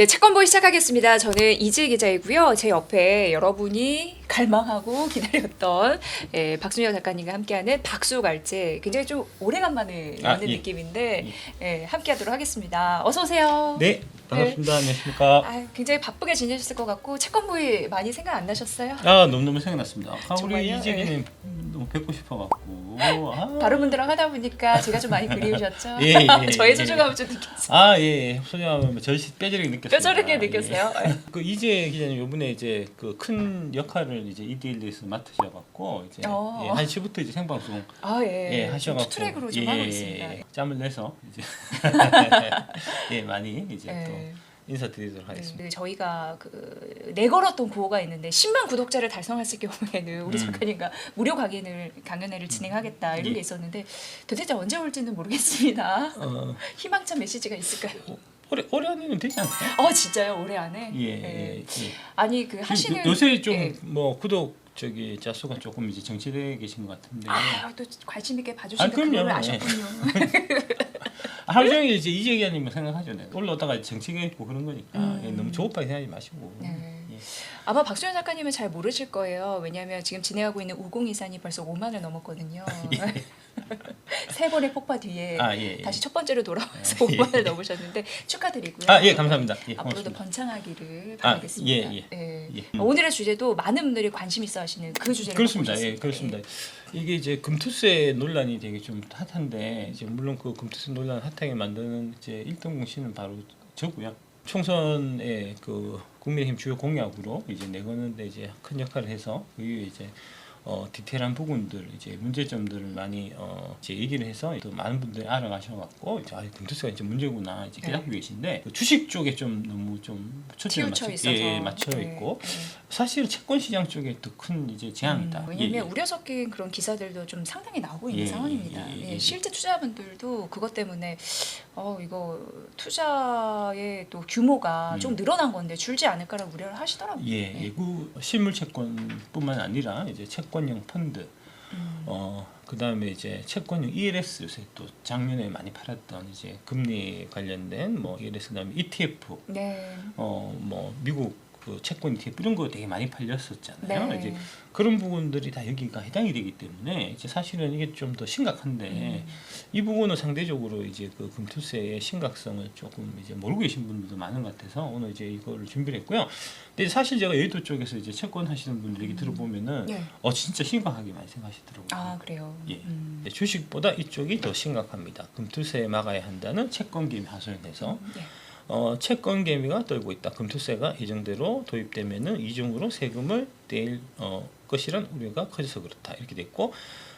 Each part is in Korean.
네, 채권보이 시작하겠습니다. 저는 이지 기자이고요. 제 옆에 여러분이 갈망하고 기다렸던 예, 박순영 작가님과 함께하는 박수갈제 굉장히 좀 오래간만에 아, 여는 예. 느낌인데 예, 함께하도록 하겠습니다. 어서 오세요. 네, 반갑습니다. 안녕하십니까. 아, 굉장히 바쁘게 지내셨을 것 같고 채권보이 많이 생각 안 나셨어요? 아, 너무너무 생각났습니다. 아, 정말요? 우리 이재기님 너무 뵙고 싶어갖고. 아, 다른 분들랑 하다 보니까 제가 좀 많이 그리우셨죠? 예, 예, 저의 예. 소중함을 좀 느꼈어요. 아, 예, 예. 소녀하면 절시 뼈저리게 느꼈어요. 뼈저리게 느꼈어요? 그 이재 기자님 요번에 이제 그 큰 역할을 이제 이데일리에서 맡으셔갖고 이제 어. 예, 한 시부터 이제 생방송 아, 예. 예, 하셔갖고 투 트랙으로 좀 예, 하고 예, 있습니다. 예, 짬을 내서 이제 예 많이 이제 예. 또 인사드리도록 하겠습니다. 네, 저희가 그 내걸었던 구호가 있는데 10만 구독자를 달성했을 경우에는 우리 음. 작가님과 무료 강연을 강연회를 진행하겠다 이런 예. 게 있었는데 도대체 언제 올지는 모르겠습니다. 어, 희망찬 메시지가 있을까요? 올해 올해 안에는 되지 않을까요? 어 진짜요 올해 안에? 예, 네. 예, 예. 아니 그 하시는 요, 새좀 예. 뭐 구독 저기 자수가 조금 이제 정체되어 계신 것 같은데 아또 관심 있게 봐주시는 아, 그럼요. 그걸 예. 아셨군요. 하루 종일 이제 이재 기자님만 생각하죠. 네. 올라오다가 정치가 있고 그런 거니까 음. 예, 너무 조급하게 생각하지 마시고. 네. 예. 아마 박수현 작가님은 잘 모르실 거예요. 왜냐하면 지금 진행하고 있는 우공이산이 벌써 5만을 넘었거든요. 세 번의 폭파 뒤에 아 예. 예. 네. 다시 첫 번째로 돌아와서 예. 5만을 넘으셨는데 축하드리고요. 아 예 감사합니다. 예, 앞으로도. 번창하기를 아, 바라겠습니다. 예, 예. 예. 어, 오늘의 주제도 많은 분들이 관심 있어 하시는 그 주제를 그렇습니다. 예. 그렇습니다. 이게 이제 금투세 논란이 되게 좀 핫한데 이제 물론 그 금투세 논란 핫하게 만드는 이제 1등 공신은 바로 저고요. 총선의 그 국민의힘 주요 공약으로 이제 내거는데 이제 큰 역할을 해서 그 이후에 이제 어 디테일한 부분들 이제 문제점들을 많이 어 이제 얘기를 해서 또 많은 분들이 알아가셔갖고 이제 아 금투세가 이제 문제구나 이제 네. 깨닫고 계신데 그 주식 쪽에 좀 너무 좀 초점을 맞춰, 있어서 예, 예, 맞춰 네, 있고 네. 사실 채권 시장 쪽에 더큰 이제 재앙이다. 음, 예, 왜냐하면 예. 우려 섞인 그런 기사들도 좀 상당히 나오고 있는 예, 상황입니다. 예, 예. 실제 투자분들도 그것 때문에 어 이거 투자의 또 규모가 음. 좀 늘어난 건데 줄지 않을까라고 우려를 하시더라고요. 예, 네. 예구 실물 채권뿐만 아니라 이제 채권 형 펀드, 음. 어 그 다음에 이제 채권형 ELS 요새 또 작년에 많이 팔았던 이제 금리 관련된 뭐 ELS 그다음에 ETF, 네. 어 뭐 미국 그 채권 ETF 이런 거 되게 많이 팔렸었잖아요. 네. 이제 그런 부분들이 다 여기가 해당이 되기 때문에 이제 사실은 이게 좀 더 심각한데 음. 이 부분은 상대적으로 이제 그 금투세의 심각성을 조금 이제 모르고 계신 분들도 많은 것 같아서 오늘 이제 이거를 준비를 했고요. 근데 사실 제가 여의도 쪽에서 이제 채권 하시는 분들 얘기 들어보면은 네. 어 진짜 심각하게 많이 생각하시더라고요. 아 그래요. 예. 음. 네, 주식보다 이쪽이 더 심각합니다. 금투세 막아야 한다는 채권 개미 하소연해서 예. 어, 채권 개미가 떨고 있다. 금투세가 예정대로 도입되면은 이중으로 세금을 낼 어, 것이란 우려가 커져서 그렇다. 이렇게 됐고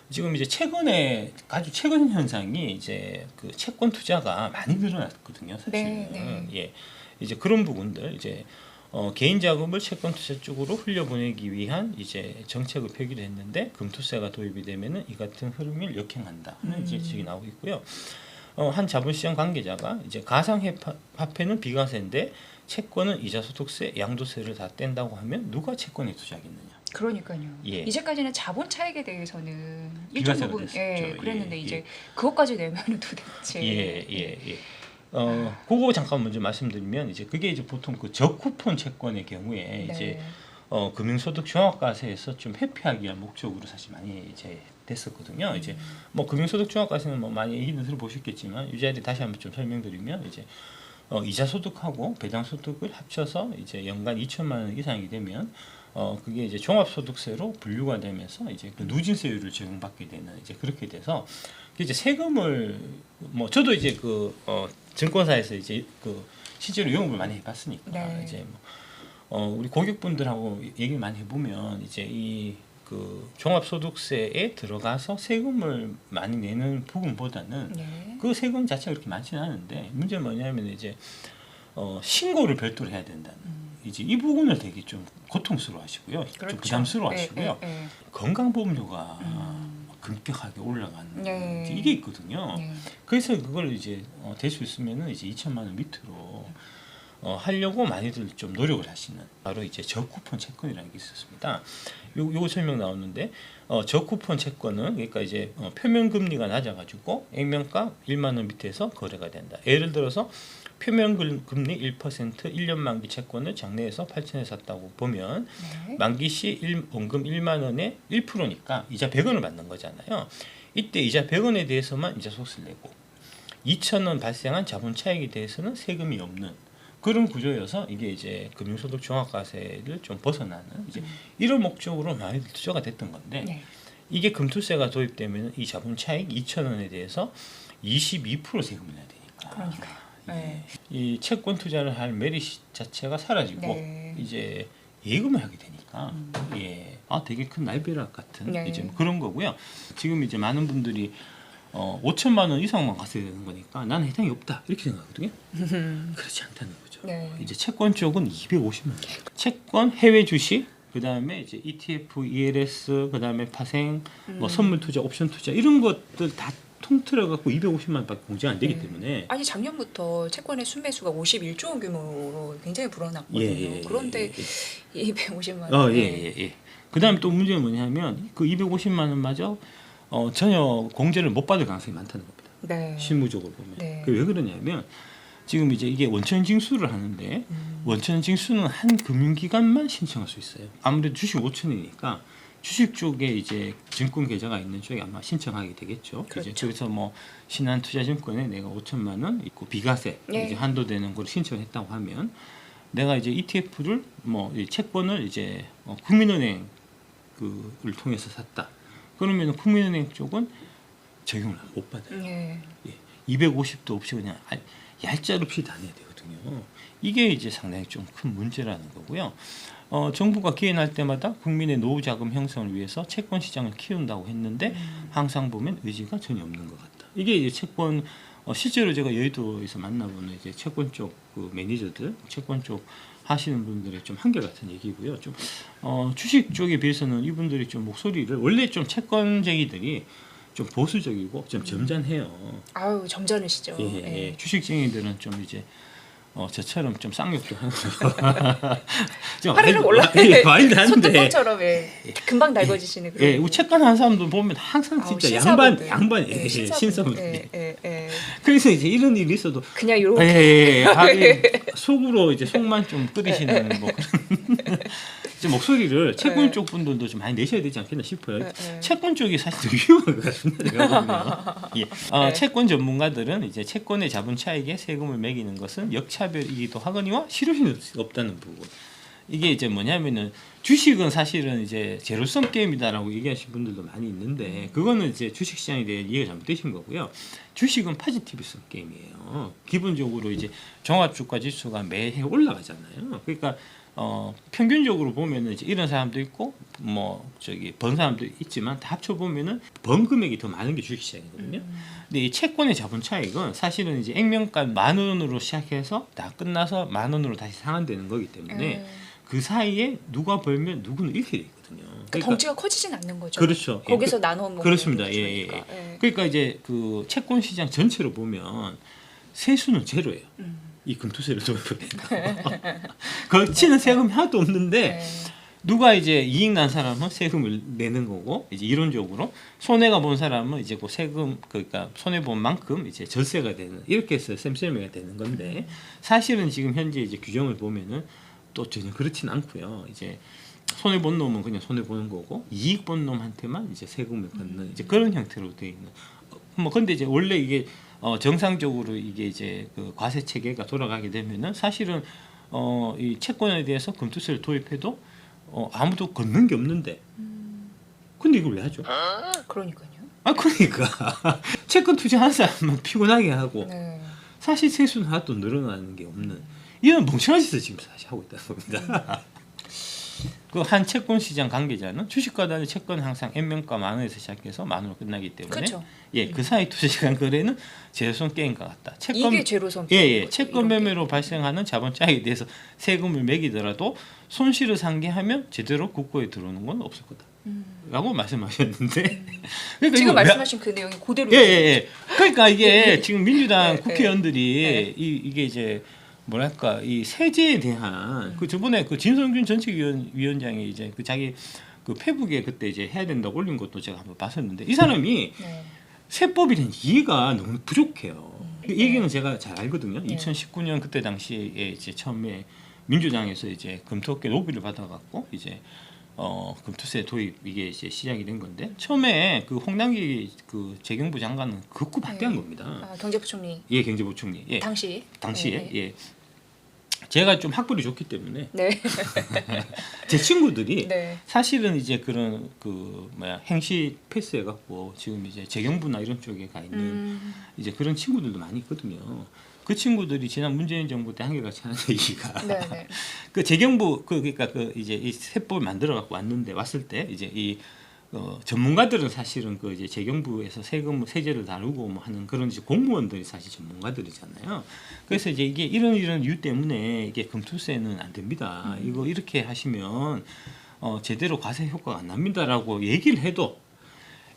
지금 이제 최근에 아주 최근 현상이 이제 그 채권 투자가 많이 늘어났거든요. 사실은 네, 네. 예 이제 그런 부분들 이제 어, 개인 자금을 채권 투자 쪽으로 흘려보내기 위한 이제 정책을 펴기로 했는데 금투세가 도입이 되면은 이 같은 흐름을 역행한다는 음. 이제 지적이 나오고 있고요. 어, 한 자본시장 관계자가 이제 가상화폐는 비과세인데 채권은 이자 소득세, 양도세를 다 뗀다고 하면 누가 채권에 투자하겠느냐? 그러니까요. 예. 이제까지는 자본 차익에 대해서는 일정 부분 됐었죠. 예, 그랬는데 예, 이제 예. 그것까지 내면은 도대체 예, 예, 예. 어, 그거 잠깐 먼저 말씀드리면 이제 그게 이제 보통 그 저쿠폰 채권의 경우에 네. 이제 어, 금융소득 종합과세에서 좀 회피하기 위한 목적으로 사실 많이 이제 됐었거든요. 이제 뭐 금융소득 종합과세는 뭐 많이 얘기는 들어보셨겠지만 이 자리에 다시 한번 좀 설명드리면 이제 어, 이자 소득하고 배당 소득을 합쳐서 이제 연간 2천만 원 이상이 되면 어 그게 이제 종합소득세로 분류가 되면서 이제 그 누진세율을 적용받게 되는 이제 그렇게 돼서 그 이제 세금을 뭐 저도 이제 그 어, 증권사에서 이제 그 실제로 영업을 많이 해봤으니까 네. 이제 뭐 어, 우리 고객분들하고 얘기를 많이 해보면 이제 이 그 종합소득세에 들어가서 세금을 많이 내는 부분보다는 네. 그 세금 자체가 그렇게 많지는 않은데 문제는 뭐냐면 이제 어, 신고를 별도로 해야 된다는 음. 이제 이 부분을 되게 좀 고통스러워하시고요, 좀 그렇죠. 부담스러워하시고요. 예, 예, 예. 건강보험료가 음. 급격하게 올라가는 네. 예. 이게 있거든요. 예. 그래서 그걸 이제 어, 될수 있으면은 이제 2천만 원 밑으로 어, 하려고 많이들 좀 노력을 하시는 바로 이제 저쿠폰 채권이라는 게 있었습니다. 요 요거 설명 나오는데 어, 저쿠폰 채권은 그러니까 이제 어, 표면 금리가 낮아가지고 액면가 1만 원 밑에서 거래가 된다. 예를 들어서 표면 금- 금리 1% 1년 만기 채권을 장내에서 8천에 샀다고 보면 네. 만기 시 일- 원금 1만 원에 1%니까 이자 100원을 받는 거잖아요. 이때 이자 100원에 대해서만 이자 소득세를 내고 2천 원 발생한 자본 차익에 대해서는 세금이 없는 그런 구조여서 이게 이제 금융소득 종합과세를 좀 벗어나는 이제 이런 목적으로 많이 투자가 됐던 건데 네. 이게 금투세가 도입되면 이 자본 차익 2천 원에 대해서 22% 세금을 내야 되니까 그러니까요. 네. 이 채권 투자를 할 메리트 자체가 사라지고 네. 이제 예금을 하게 되니까 예, 아 되게 큰 날벼락 같은 네. 이제 뭐 그런 거고요. 지금 이제 많은 분들이 어 5천만 원 이상만 갔어야 되는 거니까 나는 해당이 없다 이렇게 생각하거든요. 그렇지 않다는. 네. 이제 채권 쪽은 250만 원. 채권 해외 주식 그 다음에 이제 ETF, ELS 그 다음에 파생 뭐 선물 투자, 옵션 투자 이런 것들 다 통틀어 갖고 250만 원밖에 공제가 안 되기 네. 때문에 아니 작년부터 채권의 순매수가 51조 원 규모로 굉장히 불어났거든요. 그런데 250만 원. 어, 예, 예, 예. 그다음에 또 문제는 뭐냐면 그 250만 원마저 어, 전혀 공제를 못 받을 가능성이 많다는 겁니다. 네. 실무적으로 보면. 네. 그게 왜 그러냐면 지금 이제 이게 원천 징수를 하는데 음. 원천 징수는 한 금융기관만 신청할 수 있어요. 아무래도 주식 5천이니까 주식 쪽에 이제 증권 계좌가 있는 쪽에 아마 신청하게 되겠죠. 그렇죠. 이제 그래서 뭐 신한투자증권에 내가 5천만 원 있고 비과세 예. 이제 한도 되는 걸 신청했다고 하면 내가 이제 ETF를 뭐이 채권을 이제 어, 국민은행 그를 통해서 샀다. 그러면 국민은행 쪽은 적용을 못 받아요. 예. 예, 250도 없이 그냥 알- 얄짤없이 다 내야 되거든요. 이게 이제 상당히 좀 큰 문제라는 거고요. 어, 정부가 기획할 때마다 국민의 노후 자금 형성을 위해서 채권 시장을 키운다고 했는데 항상 보면 의지가 전혀 없는 것 같다. 이게 이제 채권 어, 실제로 제가 여의도에서 만나보는 이제 채권 쪽 그 매니저들, 채권 쪽 하시는 분들의 좀 한결 같은 얘기고요. 좀 어, 주식 쪽에 비해서는 이분들이 좀 목소리를 원래 좀 채권쟁이들이 좀 보수적이고 좀 점잖해요. 아유 점잖으시죠. 예, 예. 예. 주식쟁이들은 좀 이제 어, 저처럼 좀 쌍욕도 하고 좀 와일드- 올라. 예, 와일드한데 소뚜껑처럼 예. 금방 달궈지시는 그런. 예, 우리 채권 한 사람들 보면 항상 아우, 진짜 신사분들. 양반 양반 예, 예, 예. 신사분들 예, 예, 예. 그래서 이제 이런 일이 있어도 그냥 예, 요렇게 예, 예. 아, 예. 속으로 이제 속만 좀 끓이시는 뭐 이제 목소리를 채권 예. 쪽 분들도 좀 많이 내셔야 되지 않겠나 싶어요. 예, 예. 채권 쪽이 사실 더 위험한 것 같습니다. 보면. 예. 어, 네. 채권 전문가들은 이제 채권의 자본 차익에 세금을 매기는 것은 역차별이기도 하거니와 실효性없다는 부분. 이게 이제 뭐냐면은 주식은 사실은 이제 제로섬 게임이다라고 얘기하시는 분들도 많이 있는데 그거는 이제 주식 시장에 대한 이해가 잘못되신 거고요. 주식은 파지티브섬 게임이에요. 기본적으로 이제 종합 주가 지수가 매해 올라가잖아요. 그러니까 어 평균적으로 보면은 이제 이런 사람도 있고 뭐 저기 번 사람도 있지만 다 합쳐 보면은 번 금액이 더 많은 게 주식 시장이거든요. 근데 이 채권의 자본 차익은 사실은 이제 액면가 만 원으로 시작해서 다 끝나서 만 원으로 다시 상환되는 거기 때문에 예. 그 사이에 누가 벌면 누구는 잃게 돼 있거든요. 그 덩치가 커지진 않는 거죠. 그렇죠. 예, 거기서 나눠 먹는 그렇습니다. 예, 예, 거니까. 예. 그러니까 이제 그 채권 시장 전체로 보면 세수는 제로예요. 음. 이 금투세를 도입해서 거치는 세금이 하나도 없는데 예. 누가 이제 이익 난 사람은 세금을 내는 거고 이제 이론적으로 손해가 본 사람은 이제 그 세금 그러니까 손해 본 만큼 이제 절세가 되는 이렇게 해서 쌤쌤이가 되는 건데 사실은 지금 현재 이제 규정을 보면은 또 전혀 그렇진 않고요. 이제 손해 본 놈은 그냥 손해 보는 거고 이익 본 놈한테만 이제 세금을 받는 이제 그런 형태로 되어 있는. 어, 뭐 근데 이제 원래 이게 어 정상적으로 이게 이제 그 과세 체계가 돌아가게 되면은 사실은 어 이 채권에 대해서 금투세를 도입해도 어 아무도 걷는 게 없는데. 근데 이걸 왜 하죠? 그러니까요. 아 그러니까 채권 투자하는 사람만 피곤하게 하고 네. 사실 세수는 하나도 늘어나는 게 없는 이런 멍청한 짓을 지금 사실 하고 있다는 겁니다. 그 한 채권 시장 관계자는 주식과 달리 채권은 항상 액면가 만 원에서 시작해서 만 원으로 끝나기 때문에 그렇죠. 예, 그 사이 투자 시간 거래는 제로선 게임과 같다. 채권 이게 제로섬. 예, 예. 채권. 매매로 발생하는 자본 차익에 대해서 세금을 매기더라도 손실을 상기하면 제대로 국고에 들어오는 건 없을 거다. 음. 라고 말씀하셨는데 그러니까 지금 말씀하신 그 내용이 그대로. 예, 예, 예. 그러니까 이게 지금 민주당 네, 국회의원들이 네. 이, 이게 이제 뭐랄까 이 세제에 대한 그 저번에 그 진성준 전책위원 위원장이 이제 그 자기 그 페북에 그때 이제 해야 된다고 올린 것도 제가 한번 봤었는데 이 사람이 네. 세법에 대한 이해가 너무 부족해요. 이 네. 얘기는 제가 잘 알거든요. 네. 2019년 그때 당시에 이제 처음에 민주당에서 이제 금토업계 로비를 받아갖고 이제 어 금투세 도입 이게 이제 시작이 된 건데 처음에 그 홍남기 그 재경부 장관은 극구 반대한 네. 겁니다. 아, 경제부총리 예, 경제부총리. 예, 당시 당시에 네. 예. 제가 좀 학벌이 좋기 때문에 네. 제 친구들이 네. 사실은 이제 그런 그 뭐야 행시 패스해 갖고 지금 이제 재경부나 이런 쪽에 가 있는 음, 이제 그런 친구들도 많이 있거든요. 그 친구들이 지난 문재인 정부 때 한결같이 하는 얘기가 네, 네. 그 재경부 그 그러니까 그 이제 이 세법을 만들어 갖고 왔는데 왔을 때 이제 이 어, 전문가들은 사실은 그 이제 재경부에서 세금 세제를 다루고 뭐 하는 그런 이제 공무원들이 사실 전문가들이잖아요. 그래서 이제 이게 이런 이런 이유 때문에 이게 금투세는 안 됩니다. 이거 이렇게 하시면 어, 제대로 과세 효과가 안 납니다라고 얘기를 해도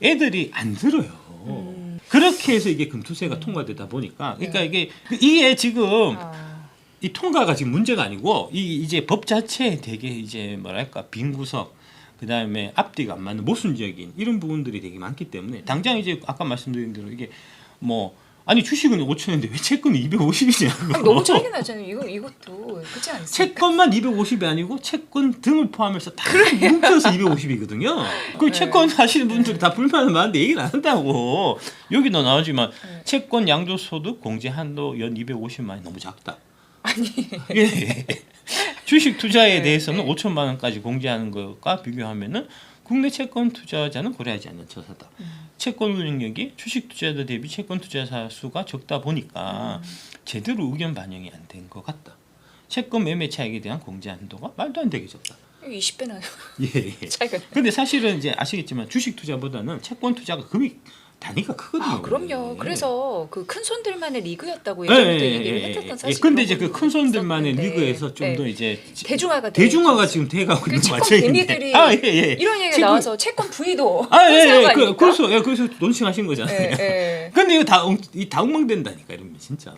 애들이 안 들어요. 음. 그렇게 해서 이게 금투세가 통과되다 보니까 그러니까 이게 이게 지금 아, 이 통과가 지금 문제가 아니고 이 이제 법 자체에 되게 이제 뭐랄까 빈 구석 그 다음에 앞뒤가 안 맞는 모순적인 이런 부분들이 되게 많기 때문에 당장 이제 아까 말씀드린 대로 이게 뭐 아니 주식은 5천인데 왜 채권이 250이냐고 아니, 너무 차이가 나잖아요. 이거 이것도 그렇지 않습니까? 채권만 250이 아니고 채권 등을 포함해서 다 뭉쳐서 250이거든요. 그 네. 채권 하시는 분들이 다 불만은 많은데 얘기를 안 한다고. 여기도 나오지만 네. 채권 양도 소득 공제 한도 연 250만 원이 너무 작다. 아니 예. 주식 투자에 네, 대해서는 네. 5천만 원까지 공제하는 것과 비교하면은 국내 채권 투자자는 고려하지 않는 처사다. 음. 채권 운용력이 주식 투자자 대비 채권 투자자 수가 적다 보니까 음. 제대로 의견 반영이 안 된 것 같다. 채권 매매 차익에 대한 공제 한도가 말도 안 되게 적다. 20배 나요. 예. 차이가. 근데 사실은 이제 아시겠지만 주식 투자보다는 채권 투자가 금액 단위가 크거든요. 아 그럼요. 예. 그래서 그 큰 손들만의 리그였다고 예, 예전부터 예, 얘기를 예, 했었던 예. 사실. 근데 이제 그 큰 손들만의. 리그에서 좀 네. 더 이제 대중화가 돼 대중화가 있죠. 지금 돼가고 그 있는 채권 과정인데. 개미들이 아, 예, 예. 이런 얘기가 지금- 나와서 채권 부위도 아, 예, 큰 예. 그? 그래서 예, 그래서 논칭하신 거잖아요. 예, 예. 근데 이거 다, 이 다운망된다니까 이러면 진짜로.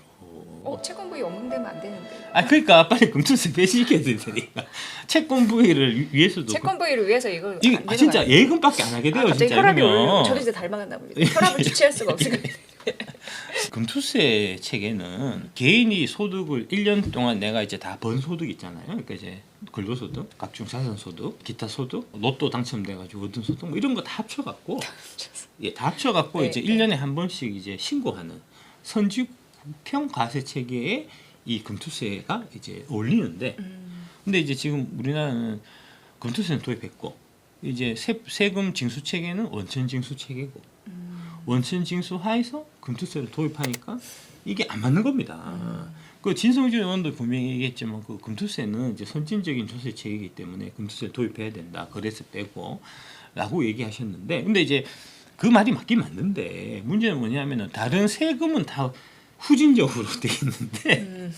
어 채권 부위 없는데면 안 되는데. 아 그러니까 빨리 금투세 배시켜야 되니까 채권 부위를 위- 위해서도 채권 부위를 위해서 이걸 안 아, 진짜 예금밖에 안 하게 거 돼요? 아, 갑자기 진짜 혈압이. 올라. 저도 이제 닮아갔나 봅니다. 혈압을 주체할 수가 같아요. 금투세 체계는 개인이 소득을 1년 동안 내가 이제 다 번 소득 있잖아요. 그러니까 이제 근로소득, 각종 자산소득, 기타 소득, 로또 당첨돼가지고 얻은 소득 뭐 이런 거 다 합쳐갖고 예, 다 합쳐갖고 네, 이제 네. 1년에 한 번씩 이제 신고하는 선지국 형 과세 체계에 이 금투세가 이제 올리는데 음, 근데 이제 지금 우리나라는 금투세는 도입했고 이제 세, 세금 징수 체계는 원천 징수 체계고 음, 원천 징수 하에서 금투세를 도입하니까 이게 안 맞는 겁니다. 음. 그 진성준 의원도 분명히 얘기했지만 그 금투세는 이제 선진적인 조세 체계이기 때문에 금투세를 도입해야 된다. 거래세 빼고 라고 얘기하셨는데 근데 이제 그 말이 맞긴 맞는데 문제는 뭐냐면은 다른 세금은 다 후진적으로 돼 있는데 음,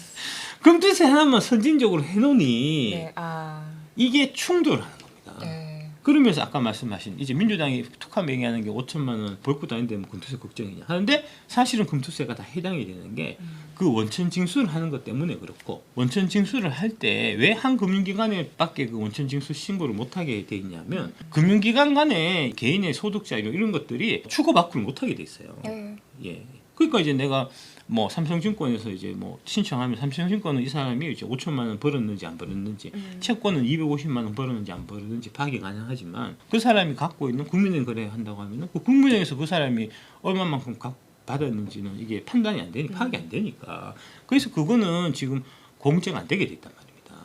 금투세 하나만 선진적으로 해놓으니 네, 아, 이게 충돌하는 겁니다. 네. 그러면서 아까 말씀하신 이제 민주당이 툭하면 얘기하는 게 5천만 원 벌고 다니는데 뭐 금투세 걱정이냐 하는데 사실은 금투세가 다 해당이 되는 게 그 원천 징수를 하는 것 때문에 그렇고 원천 징수를 할 때 왜 한 금융기관에 밖에 그 원천 징수 신고를 못하게 돼 있냐면 금융기관 간에 개인의 소득자 이런 이런 것들이 추가받고를 못하게 돼 있어요. 네. 예. 그러니까 이제 내가 뭐 삼성증권에서 이제 뭐 신청하면 삼성증권은 이 사람이 이제 5천만 원 벌었는지 안 벌었는지 음. 채권은 250만 원 벌었는지 안 벌었는지 파악이 가능하지만 그 사람이 갖고 있는 국민은행 거래 한다고 하면은 그 국민은행에서 그 사람이 얼마만큼 갖 받았는지는 이게 판단이 안 되니 파악이 안 되니까 그래서 그거는 지금 공제가 안 되게 돼 있단 말입니다.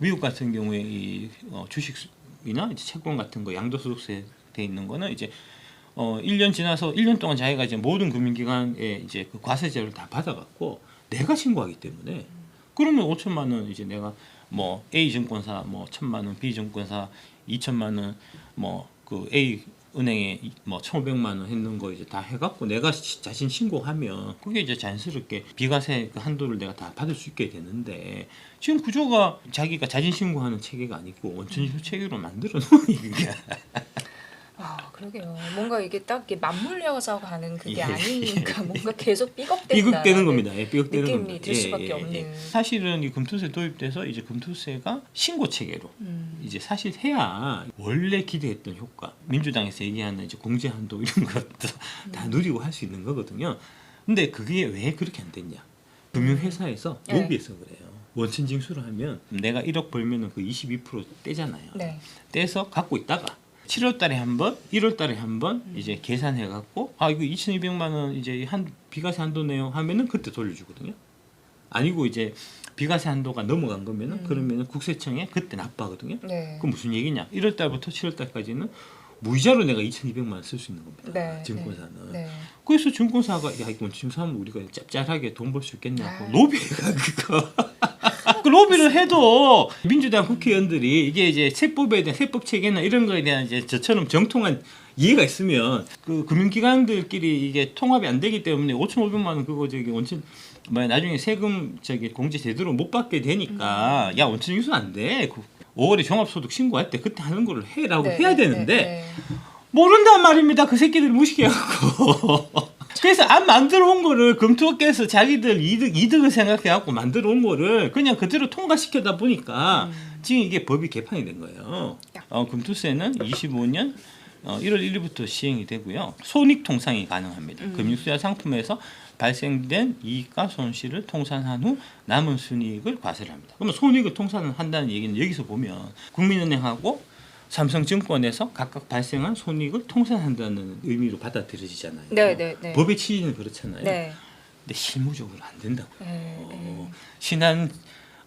미국 같은 경우에 이 어, 주식이나 채권 같은 거 양도소득세 돼 있는 거는 이제 어 1년 지나서 1년 동안 자기가 이제 모든 금융기관에 이제 그 과세제를 다 받아갖고 내가 신고하기 때문에 그러면 5천만 원 이제 내가 뭐 A 증권사 뭐 천만 원, B 증권사 2천만 원, 뭐 그 A 은행에 이- 뭐 1,500만 원 했는 거 이제 다 해갖고 내가 시- 자신 신고하면 그게 이제 자연스럽게 비과세 그 한도를 내가 다 받을 수 있게 되는데 지금 구조가 자기가 자진 신고하는 체계가 아니고 원천징수 체계로 만들어 놓은 얘기가 아, 그러게요. 뭔가 이게 딱 이게 맞물려서 가는 그게 예, 아니니까 뭔가 계속 삐걱댄다. 삐걱대는 겁니다. 예, 삐걱대는 느낌이 겁니다. 들 수밖에 없는. 사실은 이 금투세 도입돼서 이제 금투세가 신고 체계로 음. 이제 사실 해야 원래 기대했던 효과 민주당에서 얘기하는 이제 공제 한도 이런 것도 다 음. 누리고 할 수 있는 거거든요. 근데 그게 왜 그렇게 안 됐냐? 금융회사에서 네. 로비해서 그래요. 원천 징수를 하면 내가 1억 벌면은 그 22% 떼잖아요. 네. 떼서 갖고 있다가 7월 달에 한 번, 1월 달에 한번 음. 이제 계산해 갖고 아 이거 2,200만 원 이제 한 비과세 한도네요 하면은 그때 돌려주거든요. 아니고 이제 비과세 한도가 넘어간 거면은 음. 그러면은 국세청에 그때 납부하거든요. 네. 그 무슨 얘기냐? 1월 달부터 7월 달까지는 무이자로 내가 2,200만 원 쓸 수 있는 겁니다. 네, 증권사는. 네. 그래서 증권사가 야 이거 증사하면 우리가 짭짤하게 돈 벌 수 있겠냐고 아. 로비해가 그거. 그 로비를 해도 민주당 국회의원들이 이게 이제 세법에 대한 세법 체계나 이런 거에 대한 이제 저처럼 정통한 이해가 있으면 그 금융기관들끼리 이게 통합이 안 되기 때문에 5,500만 원 그거 저기 원천 뭐 나중에 세금 저기 공제 제대로 못 받게 음. 되니까 야 원천 징수 안 돼. 그 5월에 종합소득 신고할 때 그때 하는 거를 해라고 네, 해야 네, 되는데 네, 모른단 말입니다. 그 새끼들 무식해갖고. 그래서 안 만들어 온 거를 검토께서 자기들 이득 이득을 생각해갖고 만들어 온 거를 그냥 그대로 통과시켜다 보니까 음. 지금 이게 법이 개판이 된 거예요. 어, 금투세는 25년 어, 1월 1일부터 시행이 되고요. 손익 통상이 가능합니다. 음. 금융수야 상품에서 발생된 이익과 손실을 통산한 후 남은 순이익을 과세를 합니다. 그러면 손익을 통산한다는 얘기는 여기서 보면 국민은행하고 삼성증권에서 각각 발생한 손익을 통산한다는 의미로 받아들여지잖아요. 네, 네, 네. 법의 취지는 그렇잖아요. 네. 근데 실무적으로 안 된다고요. 네, 네. 어, 신한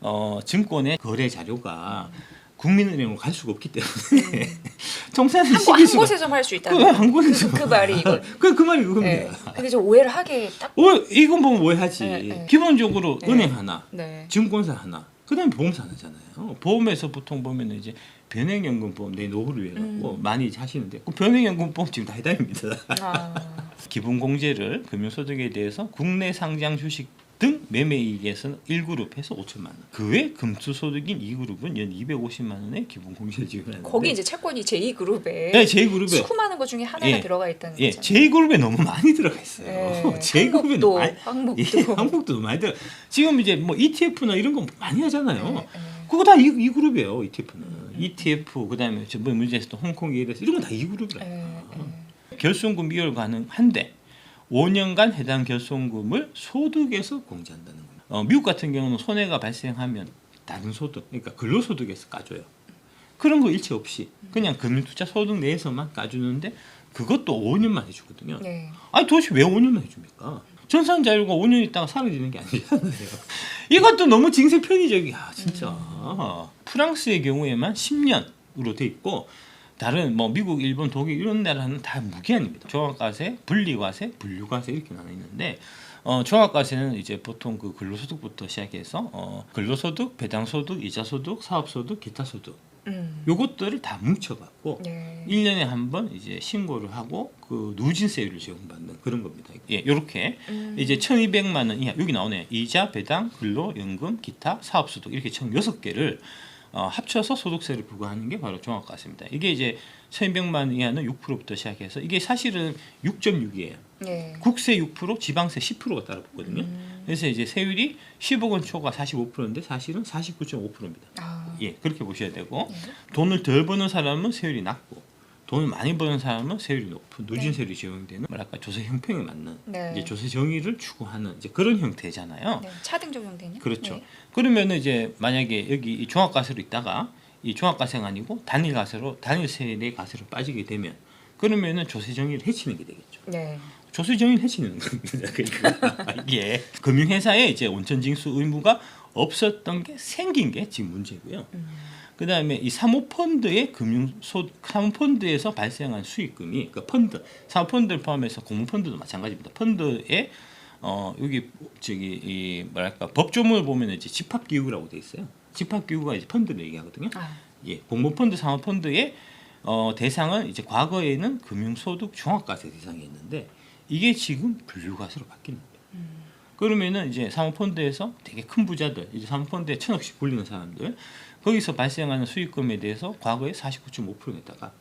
어, 증권의 거래 자료가 국민은행으로 갈 수가 없기 때문에 통산을 한, 곳- 시킬 한 수가 곳에서 할 수 있다. 그한 곳에서 그, 그 말이 이거. 그, 그 말이 네. 그겁니다. 근데 좀 오해를 하게 딱. 어, 이건 보면 오해하지. 네, 네. 기본적으로 네. 은행 하나, 네. 증권사 하나, 그다음에 보험사 하나잖아요. 보험에서 보통 보면 이제 변액연금보험 내 노후를 위해 갖고 음. 많이 하시는데 그 변액연금보험 지금 다 해당입니다. 아. 기본 공제를 금융소득에 대해서 국내 상장 주식 등 매매이익에서는 1그룹에서 5천만 원. 그 외 금수소득인 2그룹은 연 250만 원의 기본 공제를 지급하는데 거기 이제 채권이 제2그룹에 네, 제2그룹에 수많은 것 중에 하나가 예. 들어가 있다는 예, 거잖아요. 제2그룹에 너무 많이 들어가 있어요. 네. 제2그룹에 너무 많이 항목도. 예, 많이 들어. 지금 이제 뭐 ETF나 이런 거 많이 하잖아요. 네, 네. 그거 다 이, 이 그룹이에요. ETF는. ETF 그다음에 저번 문제에서 또 홍콩 예에서 이런 건 다 이 그룹이라. 네, 네. 결손금 이월 가능한데 5년간 해당 결손금을 소득에서 공제한다는 겁니다. 어, 미국 같은 경우는 손해가 발생하면 다른 소득, 그러니까 근로소득에서 까줘요. 그런 거 일체 없이 그냥 금융투자 소득 내에서만 까주는데 그것도 5년만 해주거든요. 네. 아니 도대체 왜 5년만 해줍니까? 전산 자료가 5년 있다가 사라지는 게 아니잖아요. 이것도 너무 징세 편의적이야, 진짜. 프랑스의 경우에만 10년으로 돼 있고 다른 뭐 미국, 일본, 독일 이런 나라는 다 무기한입니다. 종합과세, 분리과세, 분류과세 이렇게 나눠 있는데 어, 종합과세는 이제 보통 그 근로소득부터 시작해서 어, 근로소득, 배당소득, 이자소득, 사업소득, 기타소득 음. 요것들을 다 뭉쳐갖고 네. 1년에 한 번 이제 신고를 하고 그 누진세율을 제공받는 그런 겁니다. 예, 요렇게 음. 이제 1,200만 원 이하 여기 나오네. 이자, 배당, 근로, 연금, 기타, 사업 소득 이렇게 총 6개를 어, 합쳐서 소득세를 부과하는 게 바로 종합과세입니다. 이게 이제 1,200만 원 이하는 6%부터 시작해서 이게 사실은 6.6이에요. 네. 국세 6%, 지방세 10%가 따라 붙거든요. 음. 그래서 이제 세율이 10억 원 초과 45%인데 사실은 49.5%입니다. 아. 예, 그렇게 보셔야 되고 네. 돈을 덜 버는 사람은 세율이 낮고 돈을 많이 버는 사람은 세율이 높은 누진 네. 세율이 적용되는 뭐랄까 조세 형평에 맞는 네. 이제 조세 정의를 추구하는 이제 그런 형태잖아요. 네. 차등 적용되냐? 그렇죠. 네. 그러면은 이제 만약에 여기 이 종합과세로 있다가 이 종합과세가 아니고 단일 과세로 단일세의 과세로 빠지게 되면 그러면은 조세 정의를 해치는 게 되겠죠. 네. 해치는 겁니다. 그러니까 이게 금융회사에 이제 원천징수 의무가 없었던 게 생긴 게 지금 문제고요. 음. 그 다음에 이 사모펀드의 금융소 사모펀드에서 발생한 수익금이 그 펀드 사모펀드를 포함해서 공모펀드도 마찬가지입니다. 펀드에 어 여기 저기 이 뭐랄까 법조문을 보면 이제 집합기구라고 돼 있어요. 집합기구가 이제 펀드를 얘기하거든요. 아. 예, 공모펀드 사모펀드의 어, 대상은 이제 과거에는 금융소득 종합과세 대상이었는데 이게 지금 분류과세로 바뀌는 거예요. 음. 그러면은 이제 사모펀드에서 되게 큰 부자들, 이제 사모펀드에 천억씩 굴리는 사람들 거기서 발생하는 수익금에 대해서 과거에 49.5% 냈다가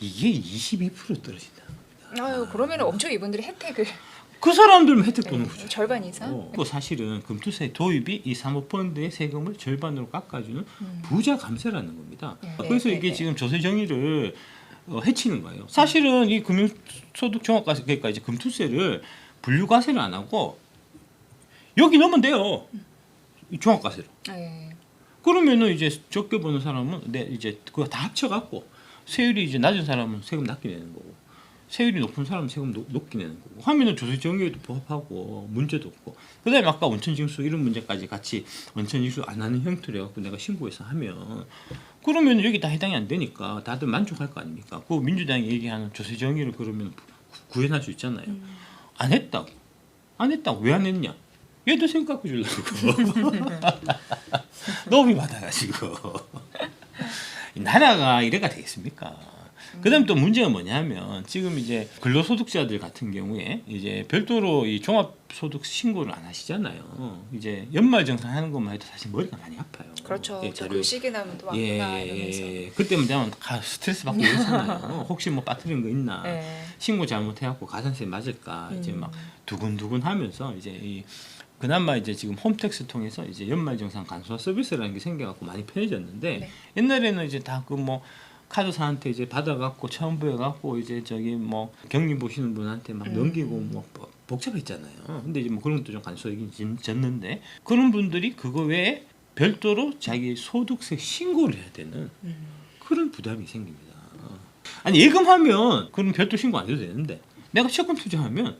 이게 22% 떨어진다. 아유 그러면 엄청 이분들이 혜택을 그 사람들만 혜택 보는 네, 거죠. 절반 이상. 어. 그 사실은 금투세 도입이 이 사모펀드의 세금을 절반으로 깎아주는 음. 부자 감세라는 겁니다. 네, 그래서 네, 이게 네. 지금 조세 정의를 어, 해치는 거예요. 사실은 이 금융소득 종합과세 그러니까 이제 금투세를 분류과세를 안 하고 여기 넣으면 돼요. 이 종합과세로. 네. 그러면은 이제 적게 버는 사람은 내 이제 그거 다 합쳐갖고 세율이 이제 낮은 사람은 세금 낮게 내는 거고 세율이 높은 사람은 세금 높, 높게 내는 거고 하면은 조세 정의에도 부합하고 문제도 없고 그다음에 아까 원천징수 이런 문제까지 같이 원천징수 안 하는 형태로 해갖고 내가 신고해서 하면 그러면 여기 다 해당이 안 되니까 다들 만족할 거 아닙니까? 그 민주당이 얘기하는 조세 정의를 그러면 구- 구현할 수 있잖아요. 안 했다고 안 했다고 왜 안 했냐? 얘도 세금 깎아 주려고 너무 받아가지고 이 나라가 이래가 되겠습니까? 그다음 또 문제가 뭐냐면 지금 이제 근로소득자들 같은 경우에 이제 별도로 이 종합소득 신고를 안 하시잖아요. 이제 연말정산하는 것만 해도 사실 머리가 많이 아파요. 그렇죠. 예, 저 자료- 그 시기 나면 또 예, 왔구나 이러면서. 예, 그때만 되면 가 스트레스 받고 이러잖아요. 혹시 뭐 빠뜨린 거 있나? 네. 신고 잘못해갖고 가산세 맞을까? 이제 음. 막 두근두근 하면서 이제 이 그나마 이제 지금 홈택스 통해서 이제 연말정산 간소화 서비스라는 게 생겨갖고 많이 편해졌는데 네. 옛날에는 이제 다 그 뭐 카드사한테 이제 받아갖고 첨부해갖고 이제 저기 뭐 격리 보시는 분한테 막 음. 넘기고 뭐 복- 복잡했잖아요. 근데 이제 뭐 그런 것도 좀 간소하긴 졌는데 그런 분들이 그거 외에 별도로 자기 소득세 신고를 해야 되는 음. 그런 부담이 생깁니다. 아니 예금하면 그럼 별도 신고 안 해도 되는데 내가 채권 투자하면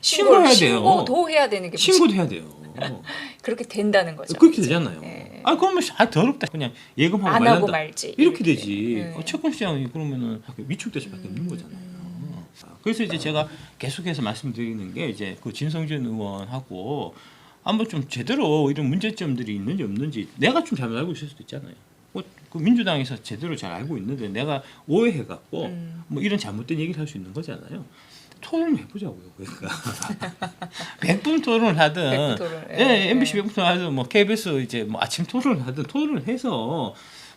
신고해야 돼요. 신고도 해야 되는 게 신고도 해야 돼요. 그렇게 된다는 거죠. 그렇게? 되잖아요. 네. 아 그러면 아 더럽다. 그냥 예금하고 안 말란다. 하고 말지 이렇게 되지. 네. 어, 채권 시장이 그러면은 위축될 수밖에 없는 거잖아요. 음. 아, 그래서 이제 제가 계속해서 말씀드리는 게 이제 그 진성준 의원하고 한번 좀 제대로 이런 문제점들이 있는지 없는지 내가 좀 잘못 알고 있을 수도 있잖아요. 뭐, 그 민주당에서 제대로 잘 알고 있는데 내가 오해해갖고 음. 뭐 이런 잘못된 얘기를 할 수 있는 거잖아요. 토론을 해보자고요. 그러니까 백분 토론을 하든, 백분 토론, 예, 예, MBC 예. 백분 토론 하든, 뭐 KBS 이제 뭐 아침 토론을 하든 토론을 해서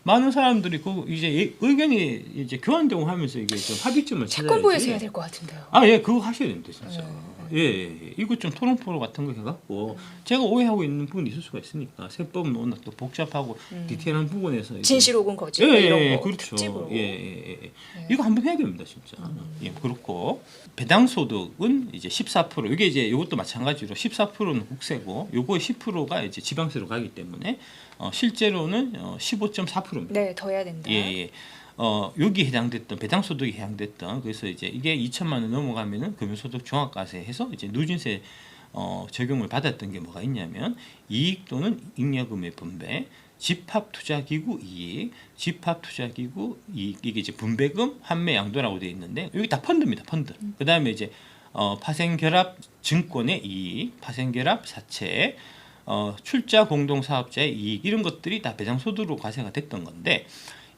많은 사람들이 그 이제 예- 의견이 이제 교환되고 하면서 이게 좀 합의점을 채권부에서 해야 찾아야지. 될것 같은데요. 아, 예, 그거 하셔야 됩니다, 진짜. 네. 예, 예, 예. 이거 좀 토론 프로 같은 거 해갖고 제가 오해하고 있는 부분이 있을 수가 있으니까 세법은 워낙 또 복잡하고 음. 디테일한 부분에서 진실 혹은 거짓 예, 뭐 예, 이런 예, 거 그렇죠. 특집으로. 예, 예, 예. 네. 이거 한번 해야 됩니다, 진짜. 예, 그렇고 배당 소득은 이제 14% 이게 이제 이것도 마찬가지로 14%는 국세고 요거 10%가 이제 지방세로 가기 때문에 어, 실제로는 어, 15.4%입니다. 네, 더 해야 된다. 예, 예. 어, 여기 해당됐던 배당 소득이 해당됐던 그래서 이제 이게 2천만 원 넘어가면은 금융소득 종합과세 해서 이제 누진세 어, 적용을 받았던 게 뭐가 있냐면 이익 또는 잉여금의 분배, 집합 투자 기구 이익, 집합 투자 기구 이익 이게 이제 분배금 환매 양도라고 되어 있는데 여기 다 펀드입니다. 펀드. 그다음에 이제 어, 파생 결합 증권의 이익, 파생 결합 사채 어, 출자 공동 사업자의 이익 이런 것들이 다 배당 소득으로 과세가 됐던 건데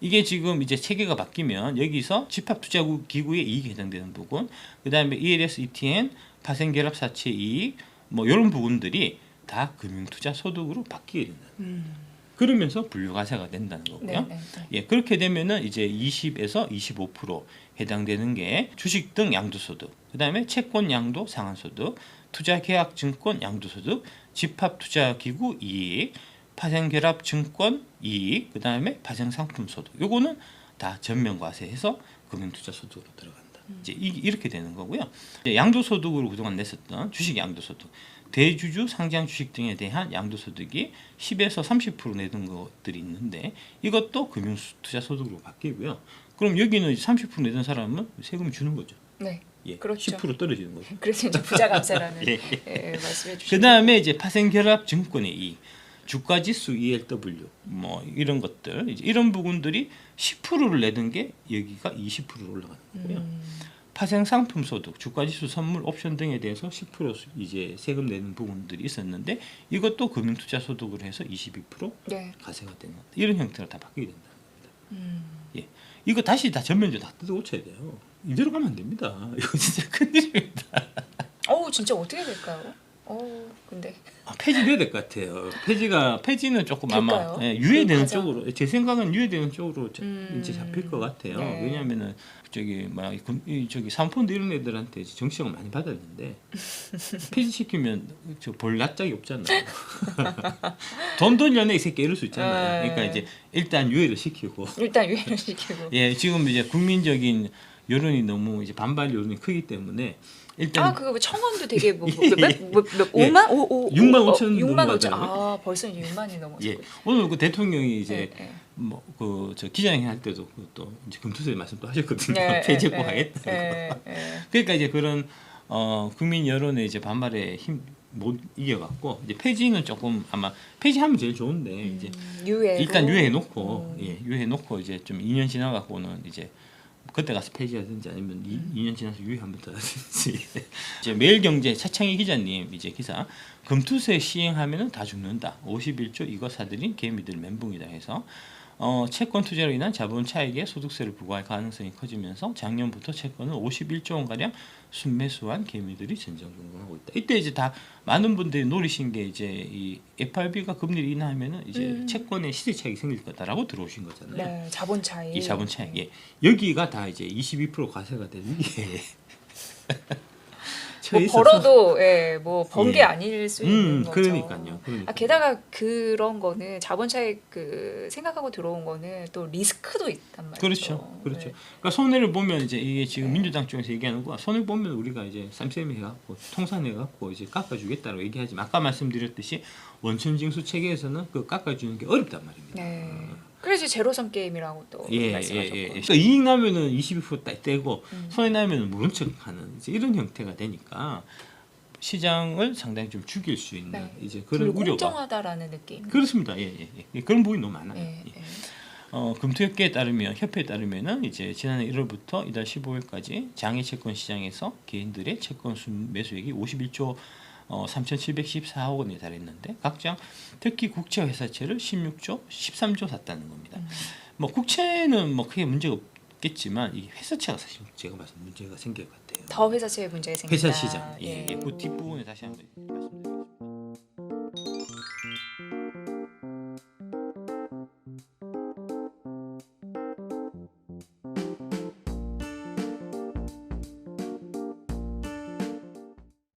이게 지금 이제 체계가 바뀌면 여기서 집합 투자 기구의 이익에 해당되는 부분, 그 다음에 ELS, ETN, 파생 결합 사채 이익 뭐 이런 부분들이 다 금융 투자 소득으로 바뀌게 된다. 음. 그러면서 분류 과세가 된다는 네, 거고요. 네, 네. 예, 그렇게 되면은 이제 20에서 25% 해당되는 게 주식 등 양도소득, 그 다음에 채권 양도 상한소득, 투자 계약 증권 양도소득, 집합 투자 기구 이익, 파생 결합 증권 이익, 그 다음에 파생 상품 소득. 요거는 다 전면 과세해서 금융 투자 소득으로 들어간다. 이제 이, 이렇게 되는 거고요. 양도소득으로 그동안 냈었던 주식 양도소득, 대주주 상장 주식 등에 대한 양도소득이 10에서 30% 내던 것들이 있는데 이것도 금융 투자 소득으로 바뀌고요. 그럼 여기는 30% 내던 사람은 세금 주는 거죠. 네. 예, 그렇죠. 10% 떨어지는 거죠. 그래서 이제 부자 감세라는 예. 예, 말씀해 주신. 그 다음에 이제 파생 결합 증권의 이익, 주가 지수 ELW 뭐 이런 것들 이제 이런 부분들이 10%를 내던 게 여기가 20%로 올라가는 거고요. 음. 파생 상품 소득, 주가 지수 선물 옵션 등에 대해서 10% 수- 이제 세금 내는 부분들이 있었는데 이것도 금융 투자 소득으로 해서 22% 네. 과세가 되는 이런 형태로 다 바뀌게 된다. 음. 이거 다시 다 전면적으로 다 뜯어 고쳐야 돼요. 이대로 가면 안 됩니다. 이거 진짜 큰일입니다. 어우 진짜 어떻게 될까요? 어, 근데 아, 폐지돼야 될 것 같아요. 폐지가 폐지는 조금 아마 될까요? 예, 유예되는 가장- 쪽으로 제 생각은 유예되는 쪽으로 저- 음. 이제 잡힐 것 같아요. 네. 왜냐하면은 저기 막이 저기 사은펀드 이런 애들한테 이제 정치적으로 많이 받았는데 폐지 시키면 저볼 낯짝이 없잖아요. 돈돈 연애 이 새끼 이럴 수 있잖아요. 네. 그러니까 이제 일단 유예를 시키고 일단 유예를 시키고. 예 지금 이제 국민적인 여론이 너무 이제 반발 여론이 크기 때문에 일단 아 그거 뭐 청원도 되게 뭐, 예, 뭐몇몇 예. 5만 5 5 6만 5천 6만 5천 넘어가잖아요. 아 벌써 이제 6만이 넘었어요. 예 오늘 그 대통령이 이제 예, 예. 뭐그 저 기자회견 할 때도 그또 이제 금투세 말씀도 하셨거든요. 네, 폐지고 예, 하겠다. 예, 예. 그러니까 이제 그런 어 국민 여론의 이제 반발에 힘 못 이겨갖고 이제 폐지는 조금 아마 폐지하면 제일 좋은데 이제 음, 일단 유예해 놓고 음. 예 유예해 놓고 이제 좀 2년 지나갖고는 이제 그때 가서 폐지하든지 아니면 음. 이 2년 지나서 유예 한번 더 하든지. 이제 매일경제 차창희 기자님 이제 기사. 금투세 시행하면은 다 죽는다. 51조 이거 사들인 개미들 멘붕이다 해서 어, 채권 투자로 인한 자본 차익에 소득세를 부과할 가능성이 커지면서 작년부터 채권을 51조 원 가량 순매수한 개미들이 전전긍긍하고 있다. 이때 이제 다 많은 분들이 노리신 게 이제 이 FRB가 금리를 인하하면은 이제 음. 채권의 시세 차익이 생길 거다라고 들어오신 거잖아요. 네, 자본 차이. 이 자본 차익. 예. 여기가 다 이제 22% 과세가 되는 게 뭐. 벌어도 예, 뭐 번 게 예. 아닐 수 있는 음, 거죠. 그러니까요. 그러니까. 아, 게다가 그런 거는 자본 차익 그 생각하고 들어온 거는 또 리스크도 있단 말이죠. 그렇죠, 그렇죠. 네. 그러니까 손해를 보면 이제 이게 지금 민주당 쪽에서 얘기하는 거야. 손해 보면 우리가 이제 쌈쌤 해갖고 통산해갖고 이제 깎아주겠다고 얘기하지만 아까 말씀드렸듯이 원천징수 체계에서는 그 깎아주는 게 어렵단 말입니다. 네. 그래서 제로섬 게임이라고 또 예, 예, 말씀하셨고. 예. 그러니까 이익 나면은 22%딱 떼고 음. 손해 나면은 모른 척 하는 이제 이런 형태가 되니까 시장을 상당히 좀 죽일 수 있는 네. 이제 그런 우려가 공정하다라는 느낌. 그렇습니다. 예, 예, 예. 예, 그런 부분이 너무 많아요. 예, 예. 예. 어, 금토협계에 따르면 협회에 따르면은 이제 지난해 1월부터 이달 15일까지 장외 채권 시장에서 개인들의 채권 순 매수액이 51조 어, 3,714억 원에 달했는데 각장 특히 국채 회사채를 16조, 13조 샀다는 겁니다. 음. 뭐 국채는 뭐 크게 문제가 없겠지만 이 회사채가 사실 제가 봤을 때 문제가 생길 것 같아요. 더 회사채 문제가 생긴다. 회사 시장, 예, 예. 그 뒷부분에 다시 한번 말씀.